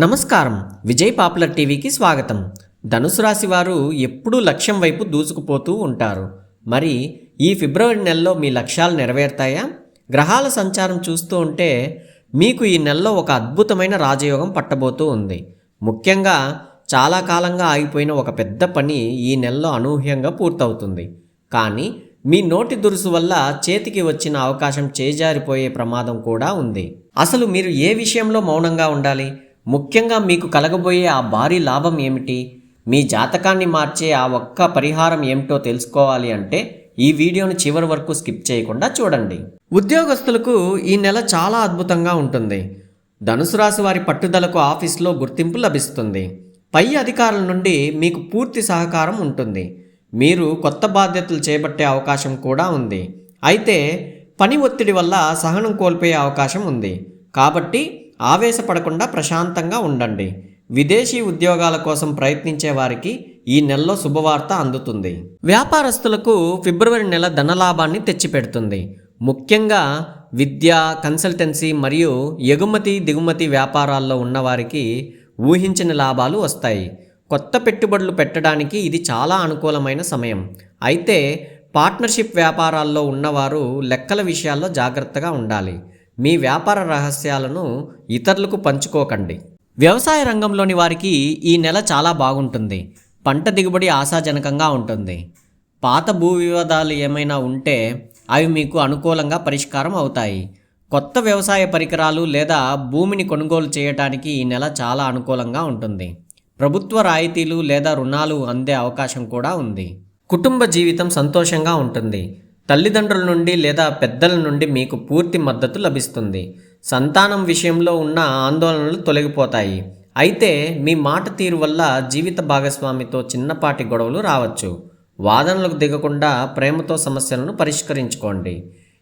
నమస్కారం. విజయ్ పాపులర్ టీవీకి స్వాగతం. ధనుసు రాశి వారు ఎప్పుడూ లక్ష్యం వైపు దూసుకుపోతూ ఉంటారు. మరి ఈ ఫిబ్రవరి నెలలో మీ లక్ష్యాలు నెరవేరుతాయా? గ్రహాల సంచారం చూస్తూ ఉంటే మీకు ఈ నెలలో ఒక అద్భుతమైన రాజయోగం పట్టబోతూ ఉంది. ముఖ్యంగా చాలా కాలంగా ఆగిపోయిన ఒక పెద్ద పని ఈ నెలలో అనూహ్యంగా పూర్తవుతుంది. కానీ మీ నోటి దురుసు వల్ల చేతికి వచ్చిన అవకాశం చేజారిపోయే ప్రమాదం కూడా ఉంది. అసలు మీరు ఏ విషయంలో మౌనంగా ఉండాలి? ముఖ్యంగా మీకు కలగబోయే ఆ భారీ లాభం ఏమిటి? మీ జాతకాన్ని మార్చే ఆ ఒక్క పరిహారం ఏమిటో తెలుసుకోవాలి అంటే ఈ వీడియోను చివరి వరకు స్కిప్ చేయకుండా చూడండి. ఉద్యోగస్తులకు ఈ నెల చాలా అద్భుతంగా ఉంటుంది. ధనుసు రాశి వారి పట్టుదలకు ఆఫీస్లో గుర్తింపు లభిస్తుంది. పై అధికారుల నుండి మీకు పూర్తి సహకారం ఉంటుంది. మీరు కొత్త బాధ్యతలు చేపట్టే అవకాశం కూడా ఉంది. అయితే పని ఒత్తిడి వల్ల సహనం కోల్పోయే అవకాశం ఉంది. కాబట్టి ఆవేశపడకుండా ప్రశాంతంగా ఉండండి. విదేశీ ఉద్యోగాల కోసం ప్రయత్నించే వారికి ఈ నెలలో శుభవార్త అందుతుంది. వ్యాపారస్తులకు ఫిబ్రవరి నెల ధనలాభాన్ని తెచ్చిపెడుతుంది. ముఖ్యంగా విద్య కన్సల్టెన్సీ మరియు ఎగుమతి దిగుమతి వ్యాపారాల్లో ఉన్నవారికి ఊహించిన లాభాలు వస్తాయి. కొత్త పెట్టుబడులు పెట్టడానికి ఇది చాలా అనుకూలమైన సమయం. అయితే పార్ట్నర్షిప్ వ్యాపారాల్లో ఉన్నవారు లెక్కల విషయాల్లో జాగ్రత్తగా ఉండాలి. మీ వ్యాపార రహస్యాలను ఇతరులకు పంచుకోకండి. వ్యవసాయ రంగంలోని వారికి ఈ నెల చాలా బాగుంటుంది. పంట దిగుబడి ఆశాజనకంగా ఉంటుంది. పాత భూ వివాదాలు ఏమైనా ఉంటే అవి మీకు అనుకూలంగా పరిష్కారం అవుతాయి. కొత్త వ్యవసాయ పరికరాలు లేదా భూమిని కొనుగోలు చేయడానికి ఈ నెల చాలా అనుకూలంగా ఉంటుంది. ప్రభుత్వ రాయితీలు లేదా రుణాలు అందే అవకాశం కూడా ఉంది. కుటుంబ జీవితం సంతోషంగా ఉంటుంది. తల్లిదండ్రుల నుండి లేదా పెద్దల నుండి మీకు పూర్తి మద్దతు లభిస్తుంది. సంతానం విషయంలో ఉన్న ఆందోళనలు తొలగిపోతాయి. అయితే మీ మాట తీరు వల్ల జీవిత భాగస్వామితో చిన్నపాటి గొడవలు రావచ్చు. వాదనలకు దిగకుండా ప్రేమతో సమస్యలను పరిష్కరించుకోండి.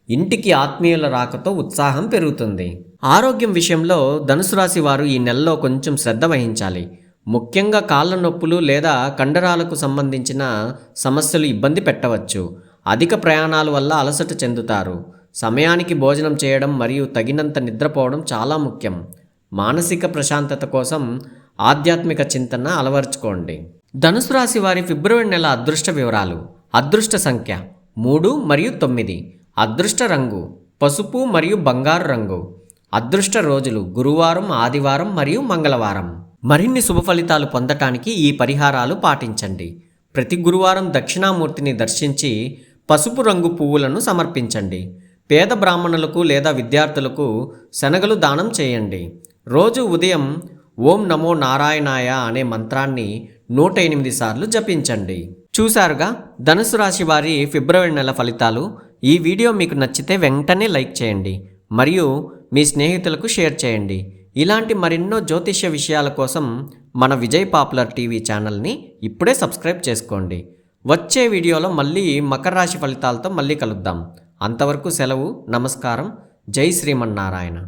ఇంటికి ఆత్మీయుల రాకతో ఉత్సాహం పెరుగుతుంది. ఆరోగ్యం విషయంలో ధనుసు రాశి వారు ఈ నెలలో కొంచెం శ్రద్ధ వహించాలి. ముఖ్యంగా కాళ్ళ నొప్పులు లేదా కండరాలకు సంబంధించిన సమస్యలు ఇబ్బంది పెట్టవచ్చు. అధిక ప్రయాణాల వల్ల అలసట చెందుతారు. సమయానికి భోజనం చేయడం మరియు తగినంత నిద్రపోవడం చాలా ముఖ్యం. మానసిక ప్రశాంతత కోసం ఆధ్యాత్మిక చింతన అలవర్చుకోండి. ధనుసు రాశి వారి ఫిబ్రవరి నెల అదృష్ట వివరాలు. అదృష్ట సంఖ్య మూడు మరియు తొమ్మిది. అదృష్ట రంగు పసుపు మరియు బంగారు రంగు. అదృష్ట రోజులు గురువారం ఆదివారం మరియు మంగళవారం. మరిన్ని శుభ ఫలితాలు పొందటానికి ఈ పరిహారాలు పాటించండి. ప్రతి గురువారం దక్షిణామూర్తిని దర్శించి పసుపు రంగు పువ్వులను సమర్పించండి. పేద బ్రాహ్మణులకు లేదా విద్యార్థులకు శనగలు దానం చేయండి. రోజు ఉదయం ఓం నమో నారాయణాయ అనే మంత్రాన్ని నూట ఎనిమిది సార్లు జపించండి. చూశారుగా? ధనుసు రాశి వారి ఫిబ్రవరి నెల ఫలితాలు. ఈ వీడియో మీకు నచ్చితే వెంటనే లైక్ చేయండి. మరియు మీ స్నేహితులకు షేర్ చేయండి. ఇలాంటి మరెన్నో జ్యోతిష్య విషయాల కోసం మన విజయ్ పాపులర్ టీవీ ఛానల్ని ఇప్పుడే సబ్స్క్రైబ్ చేసుకోండి. వచ్చే వీడియోలో మళ్ళీ మకర రాశి ఫలితాలతో మళ్ళీ కలుద్దాం. అంతవరకు సెలవు నమస్కారం. జై శ్రీమన్నారాయణ.